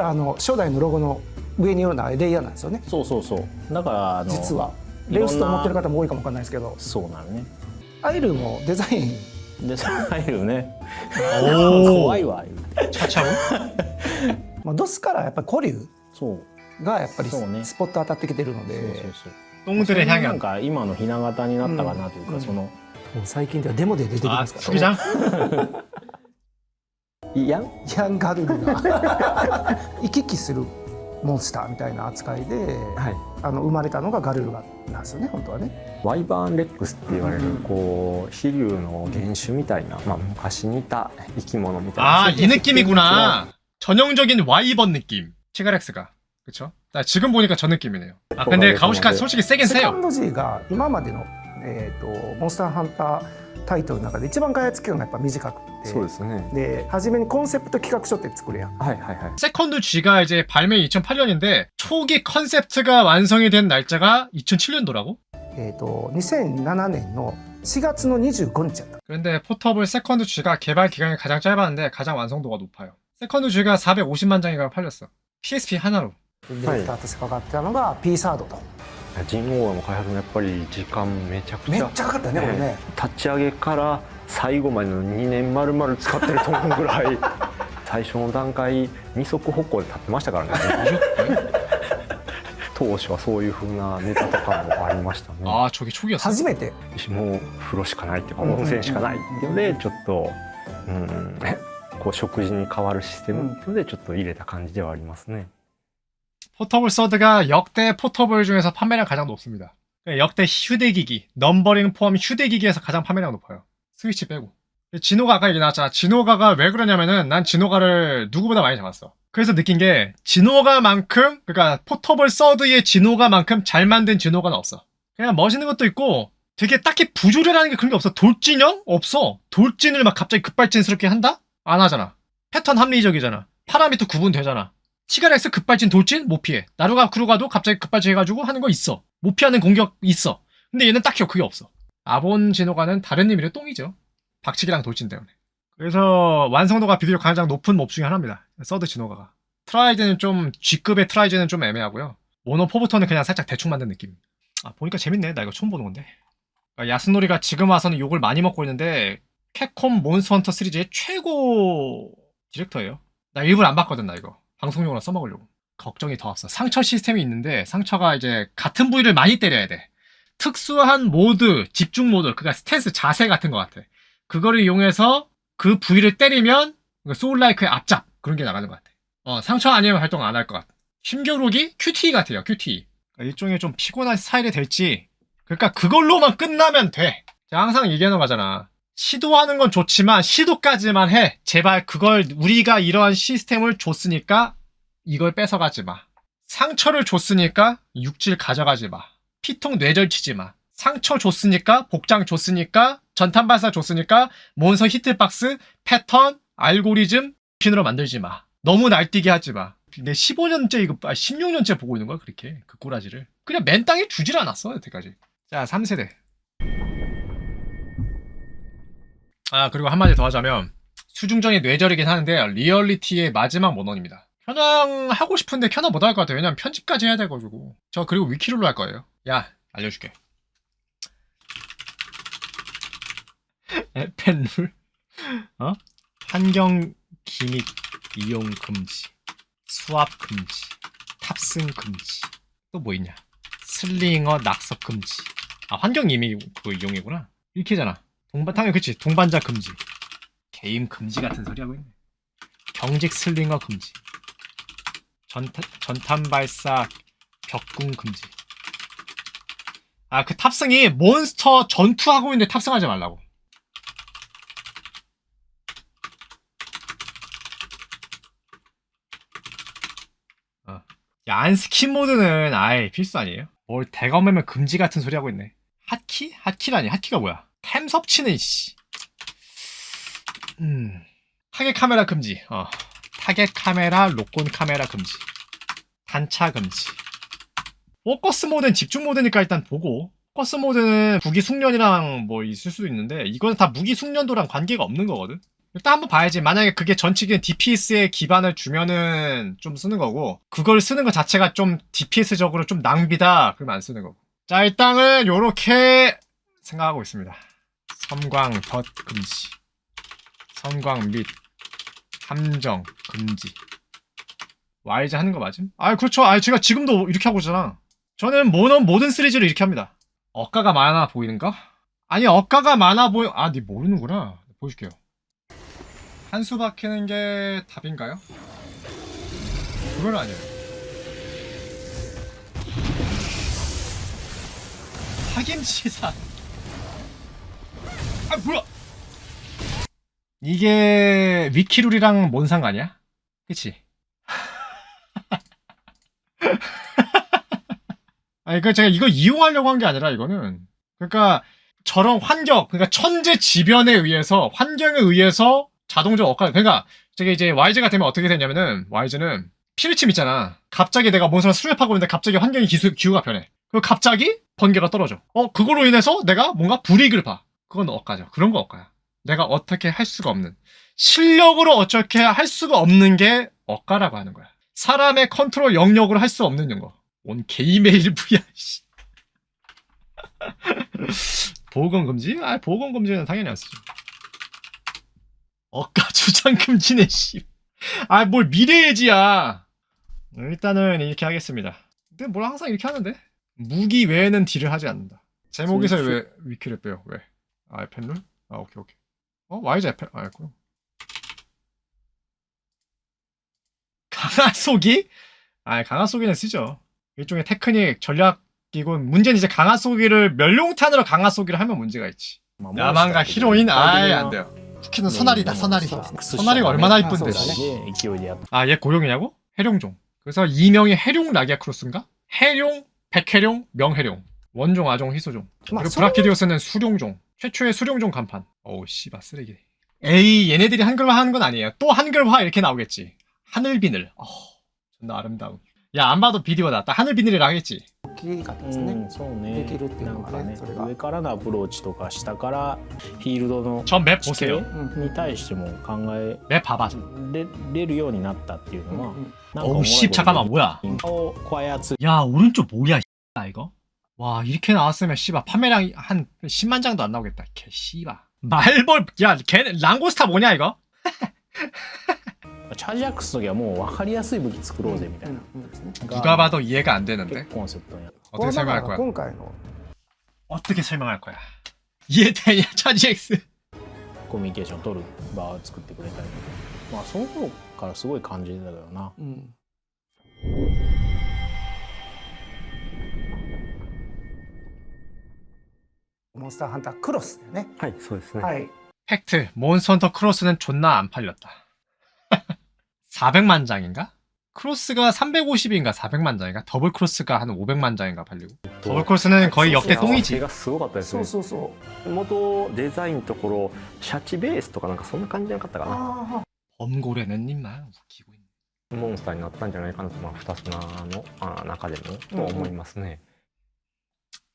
らあの初代のロゴの上にようなレイヤーなんですよね。そうそうそう。だからあの実は。レースと思ってる方も多いかもわかんないですけど。そうなのね。アイルもデザイン。デザインね。怖いわ。ちゃちゃうまあドスからやっぱり古流がやっぱりスポット当たってきてるので。そう、ね、そうそう。そうなんか今のひな形になったかなというか、うん、その、最近ではデモで出てきますから、ね、기장? いやヤンガルルが行き来するモンスターみたいな扱いで、はい、あの生まれたのがガルルガなんですよね本当はね。ワイバーンレックスって言われる、うんこう飛竜の原種みたいな、まあ、昔にいた生き物みたいな 아, 이 느낌이구나. 전형적인 와이번 느낌. 치가렉스가. 그쵸? 나 지금 보니까 저 느낌이네요. 아, 근데 가오시카 솔직히 세긴 セカ 세요. ンド G が今までの、 えー、とモンスターハンタータイトルの中で一番開発期間がやっぱ短くてそうですねで初めにコンセプト企画書って作るやんはいはいはい 세컨드 G가 이제 발매 2008년인데 초기 컨셉트가 완성이 된 날짜가 2007년도라고? えー、と2007年の4月の25日やった 그런데 포터블 세컨드 G가 개발 기간이 가장 짧았는데 가장 완성도가 높아요. 세컨드 G가 450만 장이가 팔렸어. PSP 하나로. ディレクターとして関わってたのが P サードと 神王の開発もやっぱり時間めちゃくちゃめっちゃかかったね、ね、これね。立ち上げから最後までの2年丸々使ってると思うぐらい 最初の段階二足歩行で立ってましたからね。当初はそういうふうなネタとかもありましたね。ああちょぎちょぎや初めて？もう風呂しかないっていうか温泉しかない。っていうのでちょっとうん。こう食事に変わるシステムっていうのでちょっと入れた感じではありますね、 포터블 서드가 역대 포터블 중에서 판매량 가장 높습니다. 역대 휴대기기, 넘버링 포함 휴대기기에서 가장 판매량 높아요. 스위치 빼고. 진호가 아까 얘기 나왔잖아. 진호가가 왜 그러냐면은 난 진호가를 누구보다 많이 잡았어. 그래서 느낀 게 진호가만큼 그러니까 포터블 서드의 진호가만큼 잘 만든 진호가는 없어. 그냥 멋있는 것도 있고 되게 딱히 부조리라는 게 그런 게 없어. 돌진형? 없어. 돌진을 막 갑자기 급발진스럽게 한다? 안 하잖아. 패턴 합리적이잖아. 파라미터 구분되잖아. 시가렉스 급발진 돌진 못 피해. 나루가 크루가도 갑자기 급발진 해가지고 하는 거 있어. 못 피하는 공격 있어. 근데 얘는 딱히 그게 없어. 아본 진호가는 다른 의미로 똥이죠. 박치기랑 돌진 때문에. 그래서 완성도가 비교적 가장 높은 몹 중에 하나입니다. 서드 진호가가. 트라이즈는 좀 G급의 트라이즈는 좀 애매하고요. 모노 포부터는 그냥 살짝 대충 만든 느낌. 아 보니까 재밌네. 나 이거 처음 보는 건데. 그러니까 야스노리가 지금 와서는 욕을 많이 먹고 있는데 캡콤 몬스터 헌터 시리즈의 최고 디렉터예요. 나 일부러 안 봤거든 나 이거. 방송용으로 써먹으려고. 걱정이 더 앞서. 상처 시스템이 있는데 상처가 이제 같은 부위를 많이 때려야 돼. 특수한 모드, 집중 모드, 그니까 스탠스 자세 같은 것 같아. 그거를 이용해서 그 부위를 때리면 소울라이크의 앞잡 그런 게 나가는 것 같아. 어, 상처 아니면 활동 안 할 것 같아. 힘겨루기 QT 같아요, QT. 그러니까 일종의 좀 피곤한 스타일이 될지. 그러니까 그걸로만 끝나면 돼. 제가 항상 얘기하는 거잖아. 시도하는 건 좋지만 시도까지만 해. 제발 그걸 우리가 이러한 시스템을 줬으니까 이걸 뺏어가지 마. 상처를 줬으니까 육질 가져가지 마. 피통 뇌절 치지 마. 상처 줬으니까 복장 줬으니까 전탄 발사 줬으니까 몬서 히트박스 패턴 알고리즘 핀으로 만들지 마. 너무 날뛰게 하지 마. 내 15년째 이거 아 16년째 보고 있는 거야 그렇게 그 꼬라지를 그냥 맨 땅에 주질 않았어 여태까지 자 3세대 아 그리고 한마디 더 하자면 수중전이 뇌절이긴 하는데 리얼리티의 마지막 모넌입니다. 현황 하고 싶은데 켜나 못할 것 같아요. 왜냐면 편집까지 해야 돼가지고. 저 그리고 위키룰로 할 거예요. 야 알려줄게. 에펜룰? 어? 환경 기믹 이용 금지 수압 금지 탑승 금지. 또 뭐 있냐? 슬링어 낙석 금지. 아 환경 이미 그거 이용이구나. 이렇게잖아 동반 당연히 그치 동반자 금지 게임 금지 같은 소리 하고 있네 경직 슬링어 금지 전탄 전탄 발사 벽궁 금지 아 그 탑승이 몬스터 전투하고 있는데 탑승하지 말라고 야, 안 스킨 모드는 아예 필수 아니에요? 뭘 대검매면 금지 같은 소리 하고 있네. 핫키? 핫키라니. 핫키가 뭐야? 템 섭취는 씨. 음. 타겟 카메라 금지. 어. 타겟 카메라, 로콘 카메라 금지. 단차 금지. 포커스 모드는 집중 모드니까 일단 보고. 포커스 모드는 무기 숙련이랑 뭐 있을 수도 있는데 이건 다 무기 숙련도랑 관계가 없는 거거든. 일단 한번 봐야지. 만약에 그게 전치기는 DPS에 기반을 주면은 좀 쓰는 거고, 그걸 쓰는 것 자체가 좀 DPS적으로 좀 낭비다. 그러면 안 쓰는 거고. 자, 일단은 요렇게 생각하고 있습니다. 섬광 덧 금지. 섬광 및 함정 금지. YG 하는 거 맞음? 아, 그렇죠. 아, 제가 지금도 이렇게 하고 있잖아. 저는 모든, 모든 시리즈를 이렇게 합니다. 억가가 많아 보이는가? 아니, 억가가 많아 보여. 아, 니 모르는구나. 보여줄게요. 한 수 박히는 게 답인가요? 그건 아니에요. 확인치사. 아! 이게 위키룰이랑 뭔 상관이야? 그치? 아니, 그 제가 이거 이용하려고 한 게 아니라 이거는 그러니까 저런 환경, 그러니까 천재 지변에 의해서 환경에 의해서 자동적으로 엇가. 그러니까 저게 이제 YG가 되면 어떻게 되냐면은 YG는 피르침 있잖아. 갑자기 내가 뭔 사람 수렵하고 있는데 갑자기 환경이 기수, 기후가 변해. 그리고 갑자기 번개가 떨어져. 어 그걸로 인해서 내가 뭔가 불이익을 봐. 그건 엇가죠. 그런 거 엇가야. 내가 어떻게 할 수가 없는 실력으로 어떻게 할 수가 없는 게 엇가라고 하는 거야. 사람의 컨트롤 영역으로 할 수 없는 거. 온 게이메일 부야. 씨. 보건 금지? 아 보건 금지는 당연히 안 쓰죠. 억가 주장 금지네 씨. 아 뭘 미래예지야. 일단은 이렇게 하겠습니다. 근데 뭘 항상 이렇게 하는데 무기 외에는 딜을 하지 않는다. 제목에서 왜 위키를 빼요? 왜? 아, 에펜룰? 아, 오케이, 오케이. 어, 와이즈 에펜, 아, 있고요. 강화 속이? 아, 강화 속이는 쓰죠. 일종의 테크닉, 전략이고, 문제는 이제 강화 속이를 멸룡탄으로 강화 속이를 하면 문제가 있지. 뭐, 야망가 히로인? 아예 아, 안 돼요. 쿠키는 선알이다, 선알이. 선알이가 얼마나 이쁜데. 아, 얘 고룡이냐고? 해룡종. 그래서 이명이 해룡 라기아 크로스인가? 해룡, 백해룡, 명해룡. 원종, 아종, 희소종. 아, 그리고 브라키디오스는 수룡종. 최초의 수룡종 간판. 어우, 씨발, 쓰레기. 에이, 얘네들이 한글화 하는 건 아니에요. 또 한글화 이렇게 나오겠지. 하늘비늘. 어, 존나 아름다운. 야, 안 봐도 비디오다. 딱 하늘비늘이라 하겠지. 大きかったでうすねん、そうねできるっていうのがなんかねねそれが上からのアプローチとか下からフィールドの 전 맵 地形 보세요. うんに対しても考え 맵 봐봐. れれるようになったっていうのは、うん なんか 어우, おもろい 씨, こと 잠깐만, 뭐야. をこう操 야, 오른쪽 뭐야, 아 이거? 와, 이렇게 나왔으면 씨발 판매량 한 10만 장도 안 나오겠다. 개 씨발. 말벌 야, 걔 랑고스타 뭐냐 이거? チャージアックスの時はもう分かりやすい武器作ろうぜみたいな、うんですね 누가 봐도 이해가 안 되는데. コンセプトにやっ 어떻게 これだから 설명할 거야? 今回の 어떻게 설명할 거야? 이해되냐, 차지엑스? コミュニケーションを取る場を作ってくれたりとかまあその頃からすごい感じてたけどなうん モンスターハンタークロスだよね。はいそうですね、はい。 팩트, 몬스터헌터 크로스는 존나 안 팔렸다. 400만 장인가? 크로스가 350인가 400만 장인가? 더블 크로스가 한 500만 장인가 팔리고. 더블 크로스는 거의 역대 そうそう 똥이지. 手がすごかったですねそうそうそう。元デザインのところシャチベースとかなんかそんな感じじゃなかったかなああ。 범고래는 님만 웃기고 있네. モンスターになったんじゃないかなと、まあ、2つのあ中でもと思いますね、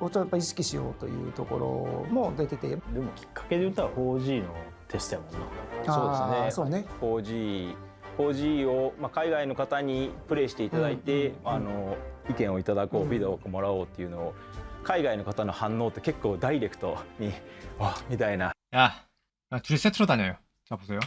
をちょっとやっぱ意識しようというところも出ててでもきっかけで言ったら 4G のテストやもんなあーそうね 4G 4G を、まあ、海外の方にプレイしていただいて、うんあの意見をいただこう、うんフィードバックもらおうっていうのを海外の方の反応って結構ダイレクトに「わみたいな 야, 야, 둘이 세트로 다녀요. 자 보세요.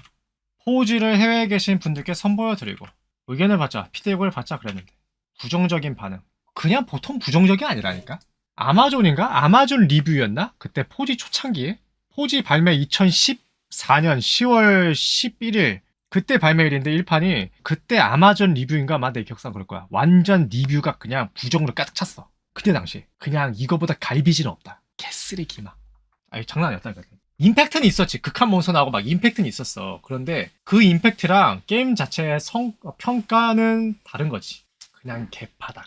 4G를 해외에 계신 분들께 선보여드리고 의견을 받자, 피드백을 받자 그랬는데 부정적인 반응. 그냥 보통 부정적이 아니라니까. 아마존인가? 아마존 리뷰였나? 그때 4G 초창기에 4G 발매 2014년 10월 11일 그때 발매일인데 1판이 그때 아마존 리뷰인가 아마 내 기억상 그럴 거야. 완전 리뷰가 그냥 부정으로 가득 찼어. 그때 당시 그냥 이거보다 갈비지는 없다. 개쓰레기 막. 아니 장난 아니었다니까. 임팩트는 있었지. 극한 몬스터 나오고 막 임팩트는 있었어. 그런데 그 임팩트랑 게임 자체의 성, 평가는 다른 거지. 그냥 개파다.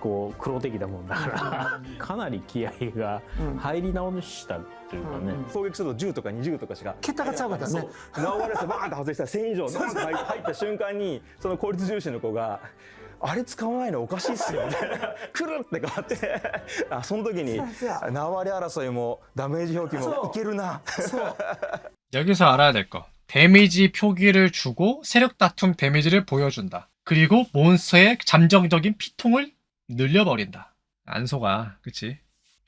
こう黒敵だもんだからかなり気合がうん入り直したというかね、うん攻撃すると10とか20とかしか桁が違うからねそう縄割れしてバーンって外したら1000以上ドンって入入った瞬間にその効率重視の子が「あれ使わないのおかしいっすよ」みたいな「くる!」って変わってあその時にそうや縄割れ争いもダメージ表記もいけるな 여기서 알아야 될 거. 데미지 표기를 주고 세력 다툼 데미지를 보여준다. 그리고 몬스터의 잠정적인 피통을 늘려버린다. 안 속아. 그치?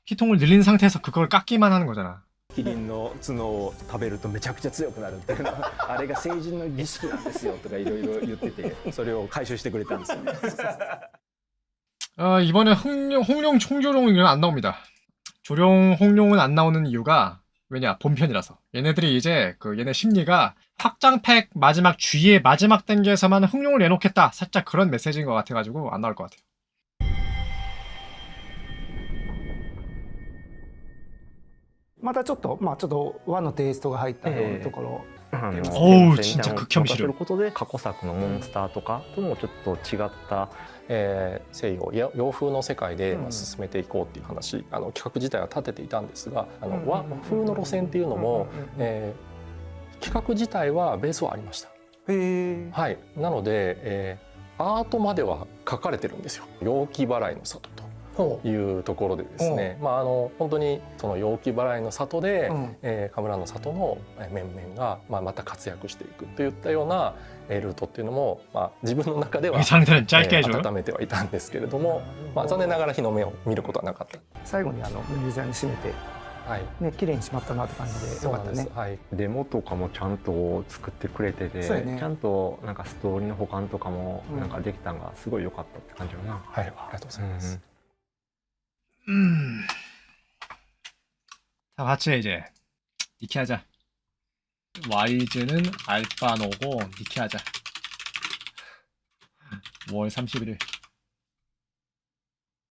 피통을 늘린 상태에서 그걸 깎기만 하는 거잖아. キリンの角を食べるとめちゃくちゃ強くなるっていうのあれが成人の儀式なんですよとかいろいろ言っててそれを回収してくれたんですよ 어, 이번에 홍룡, 홍룡 총조룡은 안 나옵니다. 조룡, 홍룡은 안 나오는 이유가 왜냐 본편이라서 얘네들이 이제 그 얘네 심리가 확장팩 마지막 G의 마지막 단계에서만 흥룡을 내놓겠다 살짝 그런 메시지인 것 같아가지고 안 나올 것 같아요. またちょっと、まあ、ちょっと和のテイストが入ったようなところ、おお沈着興味することで過去作のモンスターとかともちょっと違った、えー、西洋や洋風の世界で進めていこうっていう話、うん、あの企画自体は立てていたんですがあの和風の路線っていうのも、え、企画自体はベースはありました。はい、なので、えー、アートまでは書かれてるんですよ。陽気払いの里。いうところでですね、まあ、あの本当にその陽気払いの里で、うん、えー、神楽の里の面々が、まあ、また活躍していくといったようなルートっていうのも、まあ、自分の中では、えー、温めてはいたんですけれども、まあ、残念ながら日の目を見ることはなかった。最後にあのユーザーに締めてはい、ね綺麗にしまったなって感じでよかったね。はい、デモとかもちゃんと作ってくれてて、ね、ちゃんとなんかストーリーの保管とかもなんかできたのがすごい良かったって感じよな、うん。はい、ありがとうございます。うん。 음. 다 같이 이제 니키 하자. YG는 알파노고 니키 하자. 5월 31일.